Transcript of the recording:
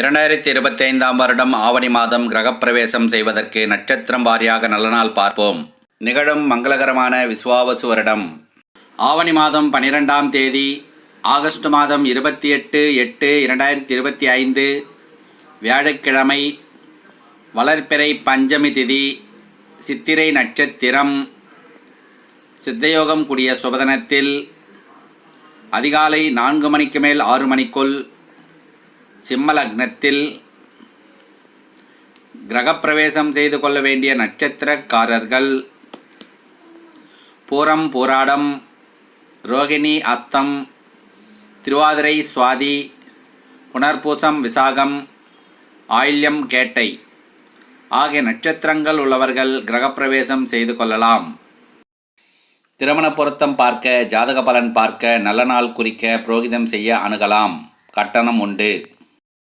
இரண்டாயிரத்தி இருபத்தி ஐந்தாம் வருடம் ஆவணி மாதம் கிரகப்பிரவேசம் செய்வதற்கு நட்சத்திரம் வாரியாக நல்ல நாள் பார்ப்போம். நிகழும் மங்களகரமான விஸ்வாவசு வருடம். ஆவணி மாதம் பனிரெண்டாம் தேதி ஆகஸ்ட் மாதம் இருபத்தி எட்டு எட்டு இரண்டாயிரத்தி இருபத்தி ஐந்து வியாழக்கிழமை வளர்ப்பிறை பஞ்சமி திதி சித்திரை நட்சத்திரம் சித்தயோகம் கூடிய சுபதனத்தில் அதிகாலை நான்கு மணிக்கு மேல் ஆறு மணிக்குள் சிம்மலக்னத்தில் கிரகப்பிரவேசம் செய்து கொள்ள வேண்டிய நட்சத்திரக்காரர்கள் பூரம் பூராடம் ரோகிணி அஸ்தம் திருவாதிரை சுவாதி புனர்பூசம் விசாகம் ஆயில்யம் கேட்டை ஆகிய நட்சத்திரங்கள் உள்ளவர்கள் கிரகப்பிரவேசம் செய்து கொள்ளலாம். திருமண பொருத்தம் பார்க்க ஜாதக பலன் பார்க்க நல்ல நாள் குறிக்க புரோகிதம் செய்ய அணுகலாம். கட்டணம் உண்டு.